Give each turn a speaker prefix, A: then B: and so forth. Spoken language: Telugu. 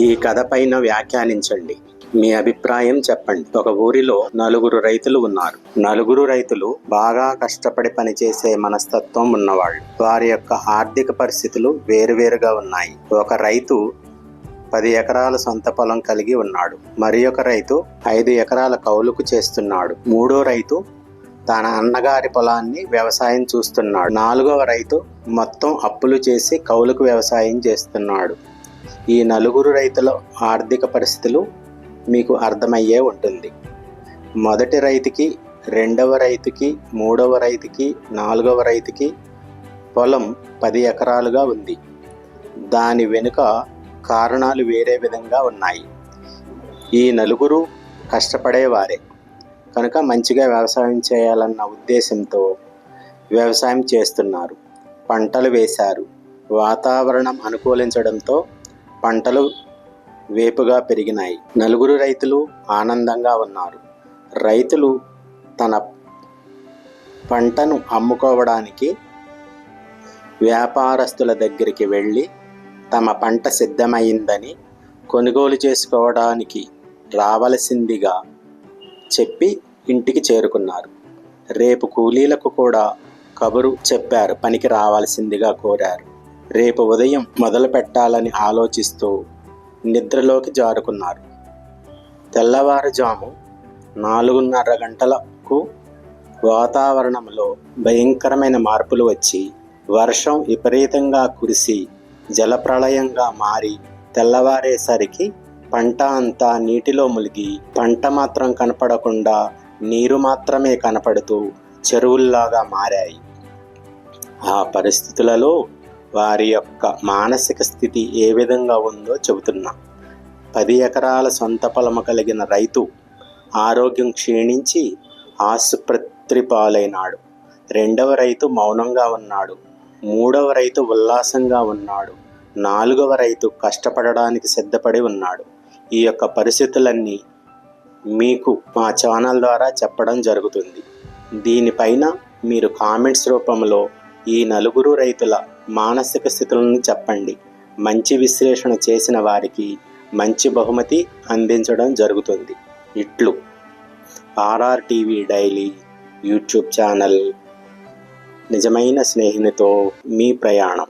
A: ఈ కథ పైన వ్యాఖ్యానించండి. మీ అభిప్రాయం చెప్పండి. ఒక ఊరిలో నలుగురు రైతులు ఉన్నారు. నలుగురు రైతులు బాగా కష్టపడి పనిచేసే మనస్తత్వం ఉన్నవాళ్ళు. వారి యొక్క ఆర్థిక పరిస్థితులు వేరువేరుగా ఉన్నాయి. ఒక రైతు పది ఎకరాల సొంత పొలం కలిగి ఉన్నాడు. మరి ఒక రైతు ఐదు ఎకరాల కౌలుకు చేస్తున్నాడు. మూడో రైతు తన అన్నగారి పొలాన్ని వ్యవసాయం చూస్తున్నాడు. నాలుగవ రైతు మొత్తం అప్పులు చేసి కౌలుకు వ్యవసాయం చేస్తున్నాడు. ఈ నలుగురు రైతుల ఆర్థిక పరిస్థితులు మీకు అర్థమయ్యే ఉంటుంది. మొదటి రైతుకి రెండవ రైతుకి మూడవ రైతుకి నాలుగవ రైతుకి పొలం పది ఎకరాలుగా ఉంది. దాని వెనుక కారణాలు వేరే విధంగా ఉన్నాయి. ఈ నలుగురు కష్టపడేవారే. కనుక మంచిగా వ్యవసాయం చేయాలన్న ఉద్దేశంతో వ్యవసాయం చేస్తున్నారు. పంటలు వేశారు. వాతావరణం అనుకూలించడంతో పంటలు వేపుగా పెరిగినాయి. నలుగురు రైతులు ఆనందంగా ఉన్నారు. రైతులు తన పంటను అమ్ముకోవడానికి వ్యాపారస్తుల దగ్గరికి వెళ్ళి తమ పంట సిద్ధమైందని కొనుగోలు చేసుకోవడానికి రావలసిందిగా చెప్పి ఇంటికి చేరుకున్నారు. రేపు కూలీలకు కూడా కబురు చెప్పారు. పనికి రావాల్సిందిగా కోరారు. రేపు ఉదయం మొదలు పెట్టాలని ఆలోచిస్తూ నిద్రలోకి జారుకున్నారు. తెల్లవారుజాము నాలుగున్నర గంటలకు వాతావరణంలో భయంకరమైన మార్పులు వచ్చి వర్షం విపరీతంగా కురిసి జలప్రళయంగా మారి తెల్లవారేసరికి పంట అంతా నీటిలో మునిగి పంట మాత్రం కనపడకుండా నీరు మాత్రమే కనపడుతూ చెరువుల్లాగా మారాయి. ఆ పరిస్థితులలో వారి యొక్క మానసిక స్థితి ఏ విధంగా ఉందో చెబుతున్నా. పది ఎకరాల సొంత పొలము కలిగిన రైతు ఆరోగ్యం క్షీణించి ఆసుపత్రి పాలైనాడు. రెండవ రైతు మౌనంగా ఉన్నాడు. మూడవ రైతు ఉల్లాసంగా ఉన్నాడు. నాలుగవ రైతు కష్టపడడానికి సిద్ధపడి ఉన్నాడు. ఈ యొక్క పరిస్థితులన్నీ మీకు మా ఛానల్ ద్వారా చెప్పడం జరుగుతుంది. దీనిపైన మీరు కామెంట్స్ రూపంలో ఈ నలుగురు రైతుల మానసిక స్థితులను చెప్పండి. మంచి విశ్లేషణ చేసిన వారికి మంచి బహుమతి అందించడం జరుగుతుంది. ఇట్లు. RR TV daily YouTube channel. నిజమైన స్నేహితునితో మీ ప్రయాణం.